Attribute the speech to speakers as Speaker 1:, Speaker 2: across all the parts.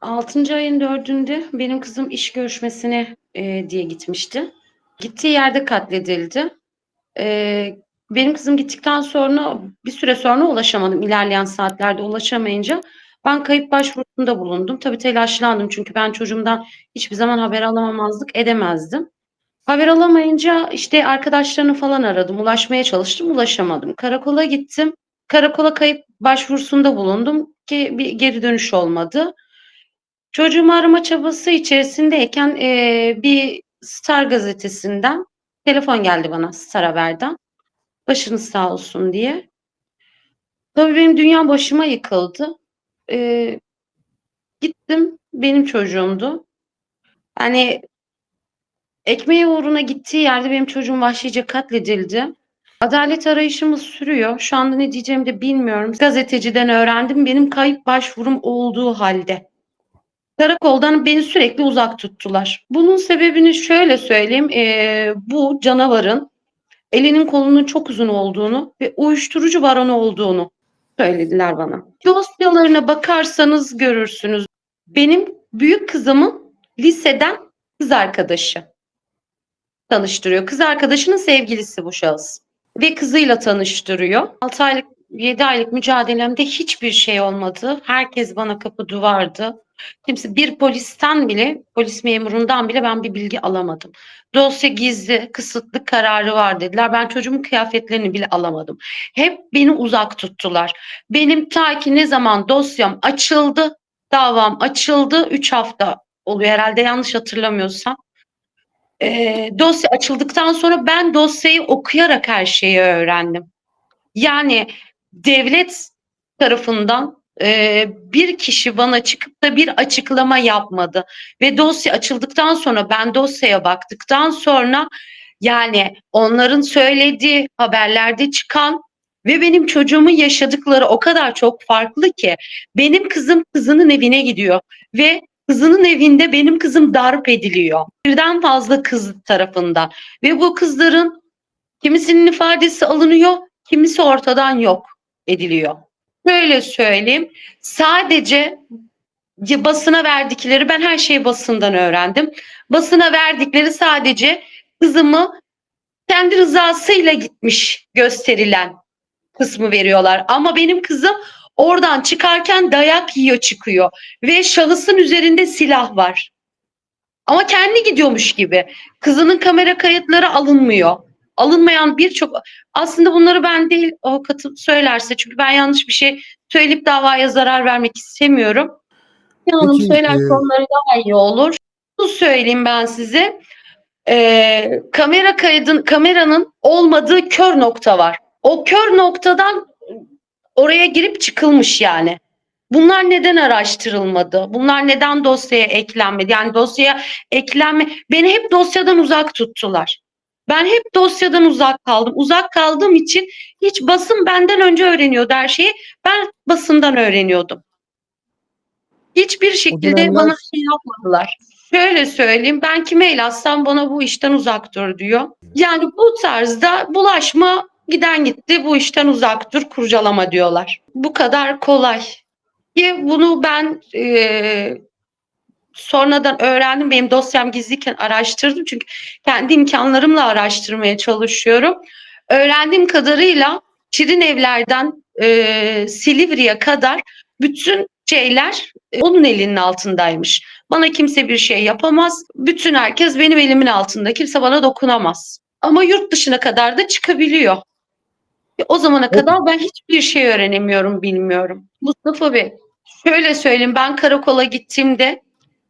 Speaker 1: 6. ayın 4'ünde benim kızım iş görüşmesine e, diye gitmişti. Gittiği yerde katledildi. E, benim kızım gittikten sonra bir süre sonra ulaşamadım. İlerleyen saatlerde ulaşamayınca ben kayıp başvurusunda bulundum. Tabii telaşlandım çünkü ben çocuğumdan hiçbir zaman haber alamamazlık edemezdim. Haber alamayınca işte arkadaşlarını falan aradım. Ulaşmaya çalıştım. Ulaşamadım. Karakola gittim. Karakola kayıp başvurusunda bulundum ki bir geri dönüş olmadı. Çocuğumu arama çabası içerisindeyken eee, bir Star gazetesinden telefon geldi bana Star Haber'den. Başınız sağ olsun diye. Tabii benim dünya başıma yıkıldı. Eee, gittim benim çocuğumdu. Hani ekmeği uğruna gittiği yerde benim çocuğum vahşice katledildi. Adalet arayışımız sürüyor. Şu anda ne diyeceğimi de bilmiyorum. Gazeteciden öğrendim benim kayıp başvurum olduğu halde. Karakoldan beni sürekli uzak tuttular. Bunun sebebini şöyle söyleyeyim. eee, bu canavarın elinin kolunun çok uzun olduğunu ve uyuşturucu baronu olduğunu söylediler bana. Dosyalarına bakarsanız görürsünüz. Benim büyük kızımın liseden kız arkadaşı tanıştırıyor. Kız arkadaşının sevgilisi bu şahıs. Ve kızıyla tanıştırıyor. 6 aylık 7 aylık mücadelemde hiçbir şey olmadı. Herkes bana kapı duvardı. Kimse bir polisten bile, polis memurundan bile ben bir bilgi alamadım. Dosya gizli, kısıtlı kararı var dediler. Ben çocuğumun kıyafetlerini bile alamadım. Hep beni uzak tuttular. Benim ta ki ne zaman dosyam açıldı, davam açıldı. 3 hafta oluyor herhalde yanlış hatırlamıyorsam. Ee, dosya açıldıktan sonra ben dosyayı okuyarak her şeyi öğrendim. Yani devlet tarafından e, bir kişi bana çıkıp da bir açıklama yapmadı ve dosya açıldıktan sonra ben dosyaya baktıktan sonra yani onların söylediği haberlerde çıkan ve benim çocuğumun yaşadıkları o kadar çok farklı ki benim kızım kızının evine gidiyor ve kızının evinde benim kızım darp ediliyor. Birden fazla kız tarafından ve bu kızların kimisinin ifadesi alınıyor, kimisi ortadan yok ediliyor. Böyle söyleyeyim. Sadece basına verdikleri ben her şeyi basından öğrendim. Basına verdikleri sadece kızımı kendi rızasıyla gitmiş gösterilen kısmı veriyorlar. Ama benim kızım oradan çıkarken dayak yiyor çıkıyor ve şahısın üzerinde silah var. Ama kendi gidiyormuş gibi. Kızının kamera kayıtları alınmıyor. Alınmayan birçok aslında bunları ben değil avukatım söylerse çünkü ben yanlış bir şey söyleyip davaya zarar vermek istemiyorum. Hanım söylerse
Speaker 2: e-
Speaker 1: onları daha iyi olur. Şunu söyleyeyim ben size. Ee, kamera kaydın kameranın olmadığı kör nokta var. O kör noktadan oraya girip çıkılmış yani. Bunlar neden araştırılmadı? Bunlar neden dosyaya eklenmedi? Yani dosyaya eklenme beni hep dosyadan uzak tuttular. Ben hep dosyadan uzak kaldım. Uzak kaldığım için hiç basın benden önce öğreniyordu her şeyi. Ben basından öğreniyordum. Hiçbir şekilde
Speaker 2: dönemler-
Speaker 1: bana şey yapmadılar. Şöyle söyleyeyim ben kime el atsam bana bu işten uzak dur diyor. Yani bu tarzda bulaşma giden gitti bu işten uzak dur kurcalama diyorlar. Bu kadar kolay. Ki bunu ben eee, sonradan öğrendim. Benim dosyam gizliyken araştırdım. Çünkü kendi imkanlarımla araştırmaya çalışıyorum. Öğrendiğim kadarıyla Şirin Evler'den eee, Silivri'ye kadar bütün şeyler e, onun elinin altındaymış. Bana kimse bir şey yapamaz. Bütün herkes benim elimin altında. Kimse bana dokunamaz. Ama yurt dışına kadar da çıkabiliyor. E, O zamana kadar ben hiçbir şey öğrenemiyorum, bilmiyorum. Mustafa Bey, şöyle söyleyeyim ben karakola gittiğimde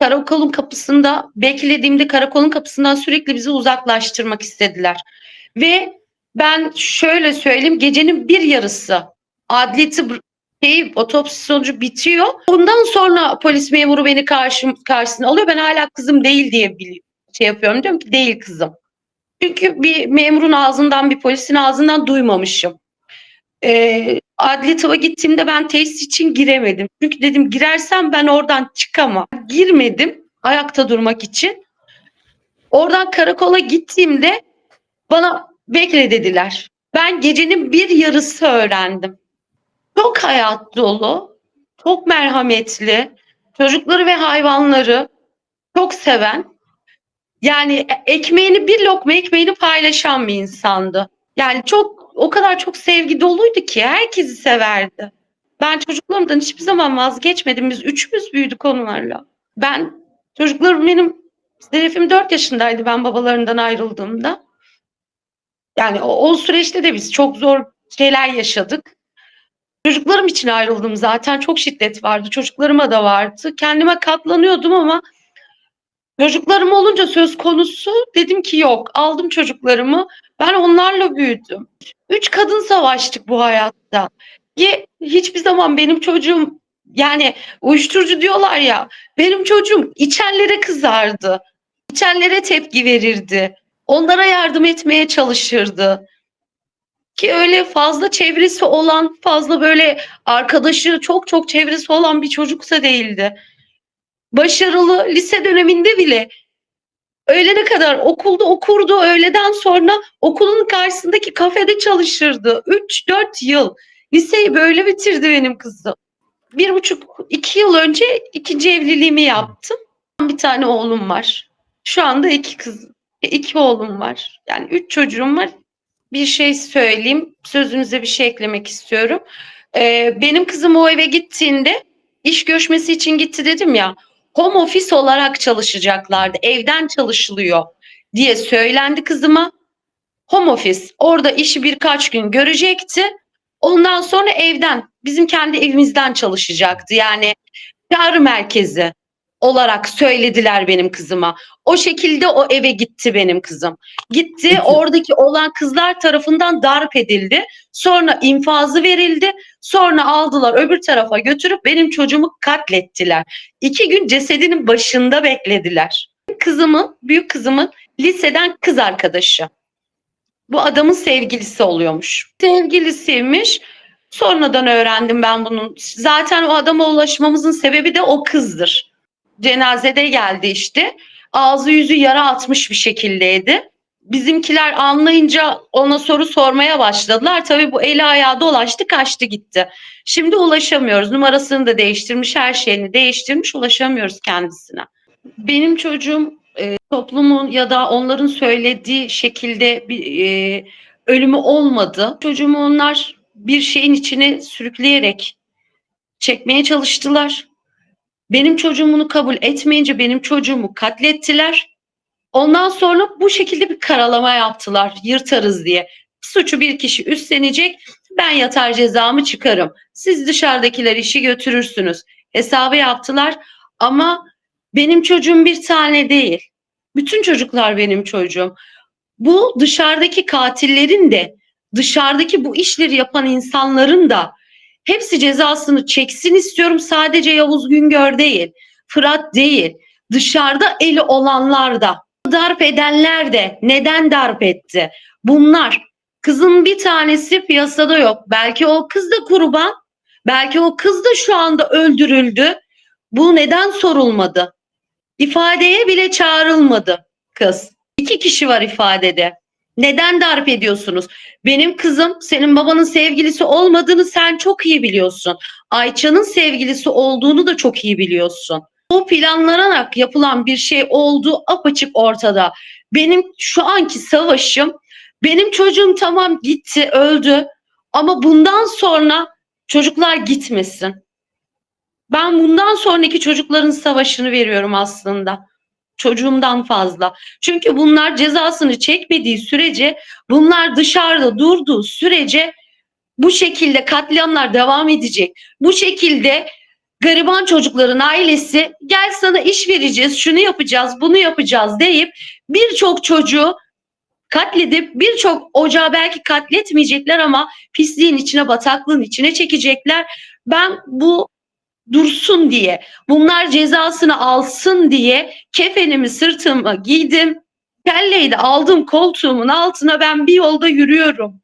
Speaker 1: karakolun kapısında beklediğimde karakolun kapısından sürekli bizi uzaklaştırmak istediler. Ve ben şöyle söyleyeyim gecenin bir yarısı adliyeti bır- şey, otopsi sonucu bitiyor. Ondan sonra polis memuru beni karşım, karşısına alıyor. Ben hala kızım değil diye bili- şey yapıyorum. Diyorum ki değil kızım. Çünkü bir memurun ağzından bir polisin ağzından duymamışım. Ee, adli tıva gittiğimde ben tesis için giremedim. Çünkü dedim girersem ben oradan çıkamam. Girmedim ayakta durmak için. Oradan karakola gittiğimde bana bekle dediler. Ben gecenin bir yarısı öğrendim. Çok hayat dolu, çok merhametli, çocukları ve hayvanları çok seven, yani e- ekmeğini bir lokma ekmeğini paylaşan bir insandı. Yani çok o kadar çok sevgi doluydu ki herkesi severdi. Ben çocuklarımdan hiçbir zaman vazgeçmedim. Biz üçümüz büyüdük onlarla. Ben çocuklarım benim Serafim 4 yaşındaydı ben babalarından ayrıldığımda. Yani o, o süreçte de biz çok zor şeyler yaşadık. Çocuklarım için ayrıldım zaten. Çok şiddet vardı. Çocuklarıma da vardı. Kendime katlanıyordum ama çocuklarım olunca söz konusu dedim ki yok. Aldım çocuklarımı. Ben onlarla büyüdüm. Üç kadın savaştık bu hayatta. Ki hiçbir zaman benim çocuğum yani uyuşturucu diyorlar ya benim çocuğum içenlere kızardı. İçenlere tepki verirdi. Onlara yardım etmeye çalışırdı. Ki öyle fazla çevresi olan, fazla böyle arkadaşı çok çok çevresi olan bir çocuksa değildi. Başarılı lise döneminde bile öğlene kadar okulda okurdu. Öğleden sonra okulun karşısındaki kafede çalışırdı. 3-4 yıl. Liseyi böyle bitirdi benim kızım. Bir buçuk, iki yıl önce ikinci evliliğimi yaptım. Bir tane oğlum var. Şu anda iki kız, iki oğlum var. Yani üç çocuğum var. Bir şey söyleyeyim. Sözünüze bir şey eklemek istiyorum. Ee, benim kızım o eve gittiğinde iş görüşmesi için gitti dedim ya. Home office olarak çalışacaklardı. Evden çalışılıyor diye söylendi kızıma. Home office. Orada işi birkaç gün görecekti. Ondan sonra evden, bizim kendi evimizden çalışacaktı. Yani çağrı merkezi olarak söylediler benim kızıma. O şekilde o eve gitti benim kızım. Gitti oradaki olan kızlar tarafından darp edildi. Sonra infazı verildi. Sonra aldılar öbür tarafa götürüp benim çocuğumu katlettiler. İki gün cesedinin başında beklediler. Kızımın, büyük kızımın liseden kız arkadaşı. Bu adamın sevgilisi oluyormuş. Sevgilisiymiş. Sonradan öğrendim ben bunun. Zaten o adama ulaşmamızın sebebi de o kızdır. Cenazede geldi işte. Ağzı yüzü yara atmış bir şekildeydi. Bizimkiler anlayınca ona soru sormaya başladılar. Tabii bu eli ayağı dolaştı kaçtı gitti. Şimdi ulaşamıyoruz. Numarasını da değiştirmiş, her şeyini değiştirmiş. Ulaşamıyoruz kendisine. Benim çocuğum e, toplumun ya da onların söylediği şekilde bir e, ölümü olmadı. Çocuğumu onlar bir şeyin içine sürükleyerek çekmeye çalıştılar. Benim çocuğum bunu kabul etmeyince benim çocuğumu katlettiler. Ondan sonra bu şekilde bir karalama yaptılar. Yırtarız diye. Suçu bir kişi üstlenecek. Ben yatar cezamı çıkarım. Siz dışarıdakiler işi götürürsünüz. Hesabı yaptılar ama benim çocuğum bir tane değil. Bütün çocuklar benim çocuğum. Bu dışarıdaki katillerin de dışarıdaki bu işleri yapan insanların da hepsi cezasını çeksin istiyorum. Sadece Yavuz Güngör değil, Fırat değil. Dışarıda eli olanlar da, darp edenler de neden darp etti? Bunlar. Kızın bir tanesi piyasada yok. Belki o kız da kurban. Belki o kız da şu anda öldürüldü. Bu neden sorulmadı? İfadeye bile çağrılmadı kız. İki kişi var ifadede. Neden darp ediyorsunuz? Benim kızım senin babanın sevgilisi olmadığını sen çok iyi biliyorsun. Ayça'nın sevgilisi olduğunu da çok iyi biliyorsun. Bu planlanarak yapılan bir şey olduğu apaçık ortada. Benim şu anki savaşım, benim çocuğum tamam gitti, öldü. Ama bundan sonra çocuklar gitmesin. Ben bundan sonraki çocukların savaşını veriyorum aslında. Çocuğumdan fazla. Çünkü bunlar cezasını çekmediği sürece, bunlar dışarıda durduğu sürece bu şekilde katliamlar devam edecek. Bu şekilde gariban çocukların ailesi gel sana iş vereceğiz, şunu yapacağız, bunu yapacağız deyip birçok çocuğu katledip birçok ocağı belki katletmeyecekler ama pisliğin içine, bataklığın içine çekecekler. Ben bu dursun diye, bunlar cezasını alsın diye kefenimi sırtıma giydim. Kelleyi de aldım koltuğumun altına ben bir yolda yürüyorum.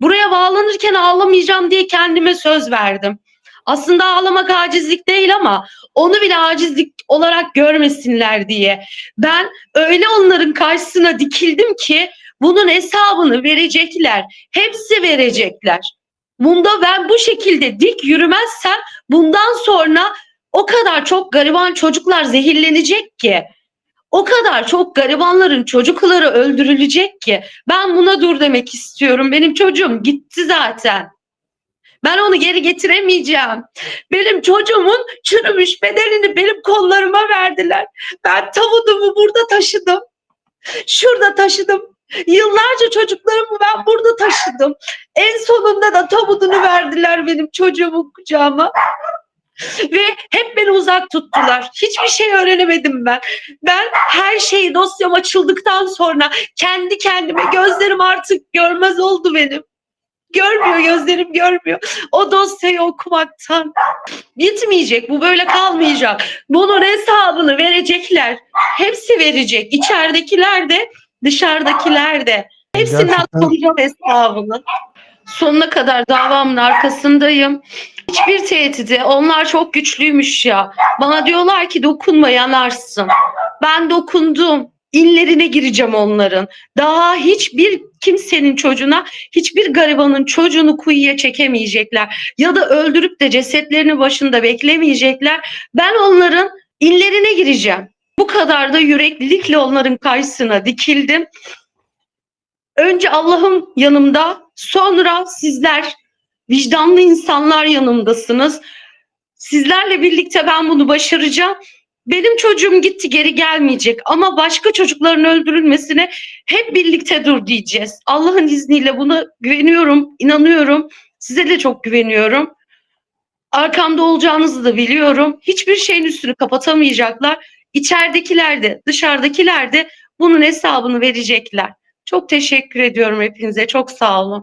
Speaker 1: Buraya bağlanırken ağlamayacağım diye kendime söz verdim. Aslında ağlamak acizlik değil ama onu bile acizlik olarak görmesinler diye. Ben öyle onların karşısına dikildim ki bunun hesabını verecekler. Hepsi verecekler. Bunda ben bu şekilde dik yürümezsem bundan sonra O kadar çok gariban çocuklar zehirlenecek ki. O kadar çok garibanların çocukları öldürülecek ki. Ben buna dur demek istiyorum. Benim çocuğum gitti zaten. Ben onu geri getiremeyeceğim. Benim çocuğumun çürümüş bedenini benim kollarıma verdiler. Ben tavudumu burada taşıdım. Şurada taşıdım. Yıllarca çocuklarımı ben burada taşıdım. En sonunda da tabudunu verdiler benim çocuğumun kucağıma. Ve hep beni uzak tuttular. Hiçbir şey öğrenemedim ben. Ben her şeyi dosyam açıldıktan sonra kendi kendime gözlerim artık görmez oldu benim. Görmüyor gözlerim görmüyor. O dosyayı okumaktan. Bitmeyecek bu böyle kalmayacak. Bunun hesabını verecekler. Hepsi verecek. İçeridekiler de dışarıdakiler de. Hepsinden
Speaker 2: Gerçekten-
Speaker 1: soracağım hesabını. Sonuna kadar davamın arkasındayım. Hiçbir tehdidi. Onlar çok güçlüymüş ya. Bana diyorlar ki dokunma yanarsın. Ben dokundum. İnlerine gireceğim onların. Daha hiçbir kimsenin çocuğuna, hiçbir garibanın çocuğunu kuyuya çekemeyecekler. Ya da öldürüp de cesetlerini başında beklemeyecekler. Ben onların inlerine gireceğim. Bu kadar da yüreklilikle onların karşısına dikildim. Önce Allah'ım yanımda, sonra sizler vicdanlı insanlar yanımdasınız. Sizlerle birlikte ben bunu başaracağım. Benim çocuğum gitti geri gelmeyecek ama başka çocukların öldürülmesine hep birlikte dur diyeceğiz. Allah'ın izniyle buna güveniyorum, inanıyorum. Size de çok güveniyorum. Arkamda olacağınızı da biliyorum. Hiçbir şeyin üstünü kapatamayacaklar. İçeridekiler de, dışarıdakiler de bunun hesabını verecekler. Çok teşekkür ediyorum hepinize. Çok sağ olun.